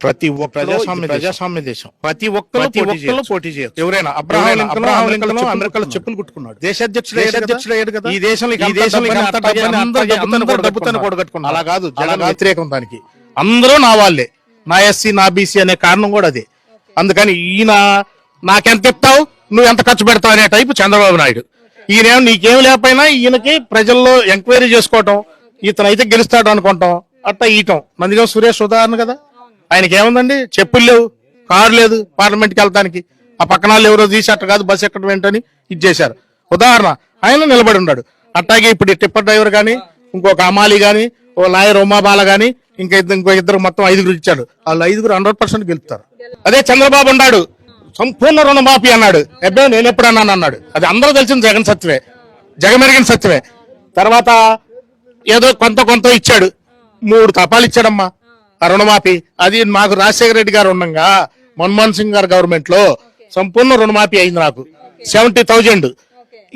ప్రతి ఒక్క ప్రజాస్వామ్య దేశం. ప్రజాస్వామ్య దేశం ప్రతి ఒక్కరు పోటీ చేయొచ్చు. ఎవరైనా అబ్రహాం అబ్రహాం లింకన్ చెప్పులు అమెరికాలో కుట్టుకున్నాడు. చెప్పులు కుట్టుకున్నాడు దేశాధ్యక్షుడు దేశాధ్యక్షుడు అయ్యాడు అధ్యక్షుడు కదా? అయ్యాడు కదా ఈ దేశంలో ఈ దేశంలో డబ్బుతోనే. కూడగట్టుకున్నారు. అలా కాదు కాదు. వ్యతిరేకం దానికి అందరూ నా వాళ్ళే నా ఎస్సీ నా బీసీ అనే కారణం కూడా అదే అందుకని ఈయన నాకెంత ఇస్తావు నువ్వు ఎంత ఖర్చు పెడతావు అనే టైపు చంద్రబాబు నాయుడు ఈయనేమో నీకేం లేకపోయినా ఈయనకి ప్రజల్లో ఎంక్వైరీ చేసుకోవటం ఇతను అయితే గెలుస్తాడు అనుకుంటాం అట్లా ఈయటం నందిగం సురేష్ ఉదాహరణ కదా ఆయనకి ఏముందండి చెప్పులు లేవు కారు లేదు పార్లమెంట్కి వెళ్తానికి. ఆ పక్కన వాళ్ళు ఎవరో తీసి అట్ట కాదు బస్సు ఎక్కడం ఏంటని ఇది చేశారు. ఉదాహరణ ఆయన నిలబడి ఉన్నాడు. అట్లాగే ఇప్పుడు టిప్పర్ డ్రైవర్ కానీ ఇంకొక అమాలి కానీ ఓ లాయర్ ఉమాబాల కానీ ఇంకా ఇద్దరు ఇంకో ఇద్దరు మొత్తం ఐదుగురు ఇచ్చాడు. వాళ్ళు ఐదుగురు హండ్రెడ్ పర్సెంట్ గెలుస్తారు అదే చంద్రబాబు ఉన్నాడు. సంపూర్ణ రుణమాఫీ అన్నాడు. అబ్బే నేను ఎప్పుడు అన్నాను అన్నాడు. అది అందరూ తెలిసిన జగన్ సత్యమే. జగమెరిగిన సత్యమే. తర్వాత ఏదో కొంత కొంత ఇచ్చాడు. మూడు తపాలు ఇచ్చాడమ్మా. రుణమాఫీ. అది మాకు రాజశేఖర రెడ్డి గారు ఉండగా మన్మోహన్ సింగ్ గారు గవర్నమెంట్లో సంపూర్ణ రుణమాఫీ అయింది నాకు. Seventy thousand.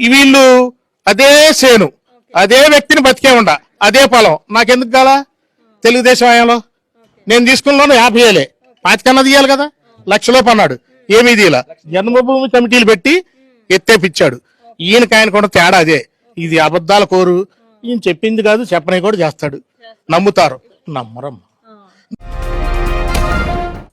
వీళ్ళు అదే సేను. అదే వ్యక్తిని బతికే ఉండ. అదే పొలం. నాకెందుకు కాలా తెలుగుదేశం హయాంలో నేను తీసుకున్నాను యాభై వేలే పాతికన్నా తీయాలి కదా? లక్షలోపు అన్నాడు ఏమీ తీయాల. జన్మభూమి కమిటీలు పెట్టి ఎత్తేపిచ్చాడు. ఈయనకి ఆయన కూడా తేడా అదే. ఇది అబద్ధాల కోరు. ఈయన చెప్పింది కాదు చెప్పని కూడా చేస్తాడు. నమ్ముతారు. నమ్మరమ్మ.